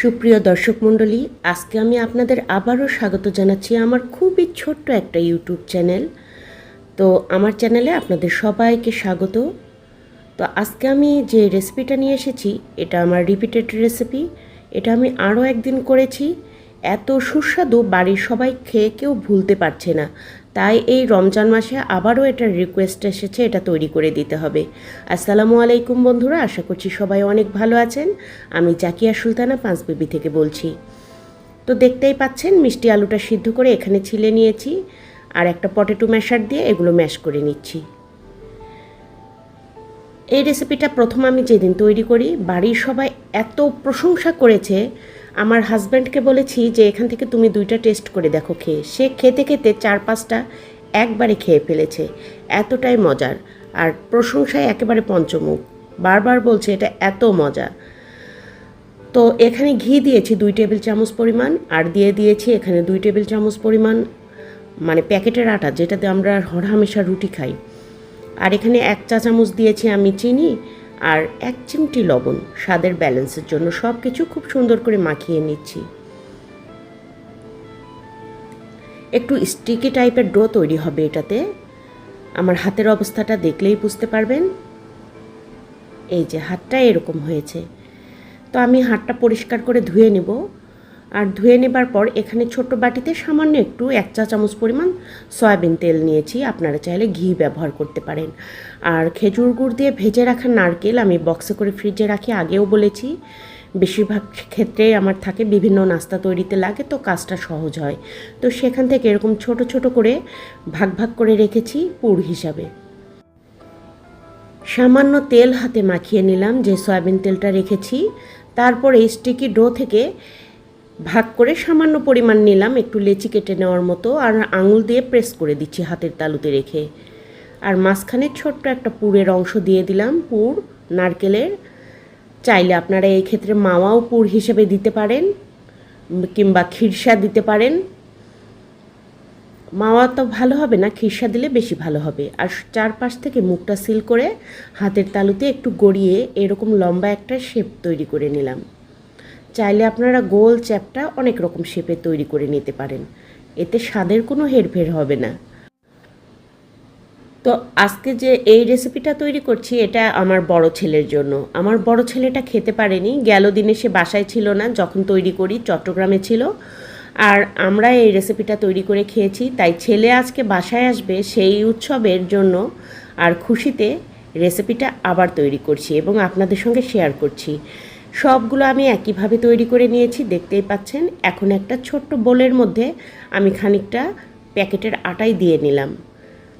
সুপ্রিয় দর্শক মণ্ডলী, আজকে আমি আপনাদের আবারও স্বাগত জানাচ্ছি আমার খুবই ছোট্ট একটা ইউটিউব চ্যানেল। তো আমার চ্যানেলে আপনাদের সবাইকে স্বাগত। তো আজকে আমি যে রেসিপিটা নিয়ে এসেছি, এটা আমার রিপিটেড রেসিপি এটা আমি আরও একদিন করেছি। এত সুস্বাদু, বাড়ির সবাই খেয়ে কেউ ভুলতে পারছে না। তাই এই রমজান মাসে আবারও এটার রিকোয়েস্ট এসেছে, এটা তৈরি করে দিতে হবে। আসসালামু আলাইকুম বন্ধুরা, আশা করছি সবাই অনেক ভালো আছেন। আমি জাকিয়া সুলতানা পাঁচ পাঁচবিবি থেকে বলছি। তো দেখতেই পাচ্ছেন, মিষ্টি আলুটা সিদ্ধ করে এখানে ছিলে নিয়েছি, আর একটা পটেটো ম্যাশার দিয়ে এগুলো ম্যাশ করে নিচ্ছি। এই রেসিপিটা প্রথম আমি যেদিন তৈরি করি, বাড়ির সবাই এত প্রশংসা করেছে আমার হাজব্যান্ডকে বলেছি যে এখান থেকে তুমি দুইটা টেস্ট করে দেখো খেয়ে। সে খেতে খেতে চার পাঁচটা একবারে খেয়ে ফেলেছে। এতটাই মজার। আর প্রশংসায় একেবারে পঞ্চমুখ। বারবার বলছে, এটা এত মজা। তো এখানে ঘি দিয়েছি দুই টেবিল চামচ পরিমাণ, আর দিয়ে দিয়েছি এখানে দুই টেবিল চামচ পরিমাণ মানে প্যাকেটের আটা, যেটাতে আমরা হরহামেশা রুটি খাই। আর এখানে এক চা চামচ দিয়েছি আমি চিনি আর এক চিমটি লবণ, স্বাদের ব্যালেন্সের জন্য সব কিছু খুব সুন্দর করে মাখিয়ে নিচ্ছি। একটু স্টিকি টাইপের ডো তৈরি হবে এটাতে। আমার হাতের অবস্থাটা দেখলেই বুঝতে পারবেন। এই যে হাতটা এরকম হয়েছে। তো আমি হাতটা পরিষ্কার করে ধুয়ে নেব। আর ধুয়ে নেবার পর এখানে ছোট বাটিতে সামান্য একটু এক চা চামচ পরিমাণ সয়াবিন তেল নিয়েছি। আপনারা চাইলে ঘি ব্যবহার করতে পারেন। আর খেজুর গুড় দিয়ে ভেজে রাখা নারকেল আমি বক্সে করে ফ্রিজে রাখি, আগেও বলেছি। বেশিরভাগ ক্ষেত্রে আমার থাকে বিভিন্ন নাস্তা তৈরিতে লাগে, তো কাজটা সহজ হয়। তো সেখান থেকে এরকম ছোট ছোট করে ভাগ ভাগ করে রেখেছি পুর হিসাবে। সামান্য তেল হাতে মাখিয়ে নিলাম যে সয়াবিন তেলটা রেখেছি। তারপরে স্টিকি ডো থেকে ভাগ করে সামান্য পরিমাণ নিলাম, একটু লেচি কেটে নেওয়ার মতো, আর আঙুল দিয়ে প্রেস করে দিচ্ছি হাতের তালুতে রেখে। আর মাঝখানে ছোট্ট একটা পুরের অংশ দিয়ে দিলাম, পুর, নারকেলের। চাইলে আপনারা এই ক্ষেত্রে মাওয়াও পুর হিসেবে দিতে পারেন, কিংবা খিরসা দিতে পারেন। মাওয়া তো ভালো হবে না, খিরসা দিলে বেশি ভালো হবে। আর চারপাশ থেকে মুখটা সিল করে হাতের তালুতে একটু গড়িয়ে এরকম লম্বা একটা শেপ তৈরি করে নিলাম। চাইলে আপনারা গোল চ্যাপটা অনেক রকম শেপে তৈরি করে নিতে পারেন। এতে স্বাদের কোনো হেরফের হবে না। তো আজকে যে এই রেসিপিটা তৈরি করছি, এটা আমার বড় ছেলের জন্য। আমার বড় ছেলেটা খেতে পারেনি। গেল দিনে সে বাসায় ছিল না, যখন তৈরি করি চট্টগ্রামে ছিল। আর আমরা এই রেসিপিটা তৈরি করে খেয়েছি। তাই ছেলে আজকে বাসায় আসবে সেই উৎসবের জন্য। আর খুশিতে রেসিপিটা আবার তৈরি করছি এবং আপনাদের সঙ্গে শেয়ার করছি। সবগুলো আমি একইভাবে তৈরি করে নিয়েছি, দেখতেই পাচ্ছেন। এখন একটা ছোট্ট বোলের মধ্যে আমি খানিকটা প্যাকেটের আটাই দিয়ে নিলাম।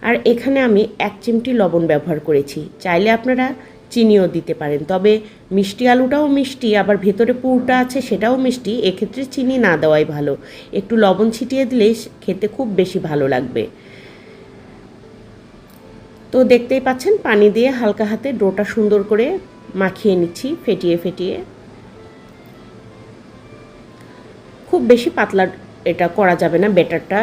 আর এখানে আমি এক চিমটি লবণ ব্যবহার করেছি। চাইলে আপনারা চিনিও দিতে পারেন, তবে মিষ্টি আলুটাও মিষ্টি, আবার ভেতরে পুরটা আছে সেটাও মিষ্টি, এক্ষেত্রে চিনি না দেওয়াই ভালো। একটু লবণ ছিটিয়ে দিলেই খেতে খুব বেশি ভালো লাগবে। তো দেখতেই পাচ্ছেন, পানি দিয়ে হালকা হাতে ডোটা সুন্দর করে মাখিয়ে নিচ্ছি, ফেটিয়ে ফেটিয়ে। খুব বেশি পাতলা এটা করা যাবে না, বেটারটা।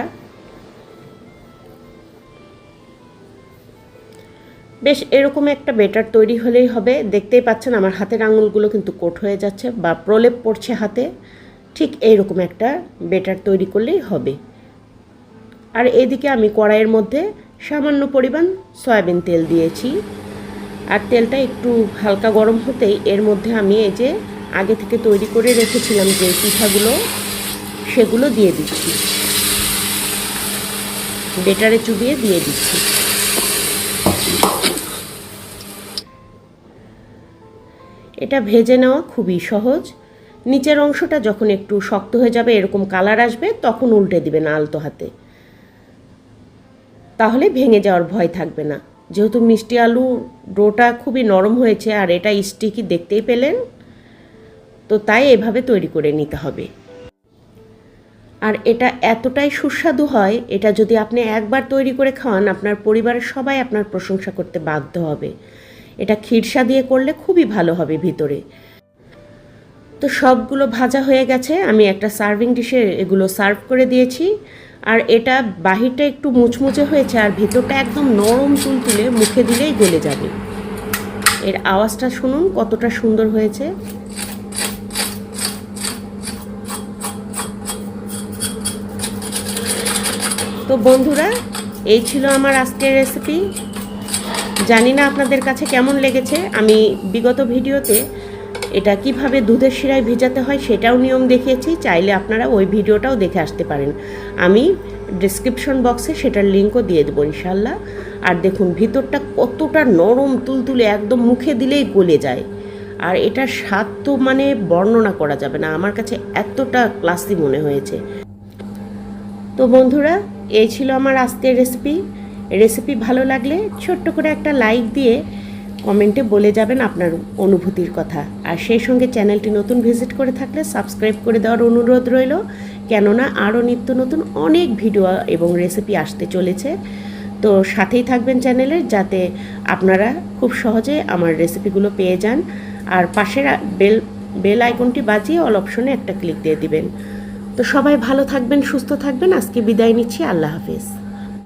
বেশ, এরকম একটা বেটার তৈরি হলেই হবে। দেখতেই পাচ্ছেন আমার হাতের আঙুলগুলো কিন্তু কোট হয়ে যাচ্ছে বা প্রলেপ পড়ছে হাতে। ঠিক এইরকম একটা বেটার তৈরি করলেই হবে। আর এদিকে আমি কড়াইয়ের মধ্যে সামান্য পরিমাণ সয়াবিন তেল দিয়েছি। আর তেলটা একটু হালকা গরম হতেই এর মধ্যে আমি এই যে আগে থেকে তৈরি করে রেখেছিলাম যে পিঠাগুলো, সেগুলো দিয়ে দিচ্ছি। বেটারে চুবিয়ে দিয়ে দিচ্ছি। এটা ভেজে নেওয়া খুবই সহজ। নিচের অংশটা যখন একটু শক্ত হয়ে যাবে, এরকম কালার আসবে, তখন উল্টে দিবেন আলতো হাতে। তাহলে ভেঙে যাওয়ার ভয় থাকবে না। যেহেতু মিষ্টি আলু ডোটা খুবই নরম হয়েছে আর এটা স্টিকি দেখতেই পেলেন, তো তাই এভাবে তৈরি করে নিতে হবে। আর এটা এতটাই সুস্বাদু হয়, এটা যদি আপনি একবার তৈরি করে খাওয়ান, আপনার পরিবারের সবাই আপনার প্রশংসা করতে বাধ্য হবে। এটা খিরসা দিয়ে করলে খুবই ভালো হবে ভিতরে। তো সবগুলো ভাজা হয়ে গেছে, আমি একটা সার্ভিং ডিশে এগুলো সার্ভ করে দিয়েছি। আর এটা বাহিরটা একটু মুচমুচে হয়েছে আর ভেতরটা একদম নরম চুল তুলে মুখে দিলেই গলে যাবে। এর আওয়াজটা শুনুন কতটা সুন্দর হয়েছে। তো বন্ধুরা, এই ছিল আমার আজকের রেসিপি জানি না আপনাদের কাছে কেমন লেগেছে। আমি বিগত ভিডিওতে এটা কীভাবে দুধের শিরায় ভেজাতে হয় সেটাও নিয়ম দেখিয়েছি, চাইলে আপনারা ওই ভিডিওটাও দেখে আসতে পারেন। আমি ডিসক্রিপশন বক্সে সেটার লিঙ্কও দিয়ে দেবো ইনশাল্লাহ আর দেখুন, ভিতরটা কতটা নরম, তুলতুলে, একদম মুখে দিলেই গলে যায়। আর এটার স্বাদ তো মানে বর্ণনা করা যাবে না, আমার কাছে এতটা ক্লাসি মনে হয়েছে। তো বন্ধুরা, এই ছিল আমার আজকের রেসিপি রেসিপি ভালো লাগলে ছোট্ট করে একটা লাইক দিয়ে কমেন্টে বলে যাবেন আপনার অনুভূতির কথা। আর সেই সঙ্গে চ্যানেলটি নতুন ভিজিট করে থাকলে সাবস্ক্রাইব করে দেওয়ার অনুরোধ রইল। কেননা আরও নিত্য নতুন অনেক ভিডিও এবং রেসিপি আসতে চলেছে। তো সাথেই থাকবেন চ্যানেলের যাতে আপনারা খুব সহজে আমার রেসিপিগুলো পেয়ে যান। আর পাশের বেল বেল আইকনটি বাজিয়ে অল অপশনে একটা ক্লিক দিয়ে দিবেন। তো সবাই ভালো থাকবেন, সুস্থ থাকবেন। আজকে বিদায় নিচ্ছি। আল্লাহ হাফিজ।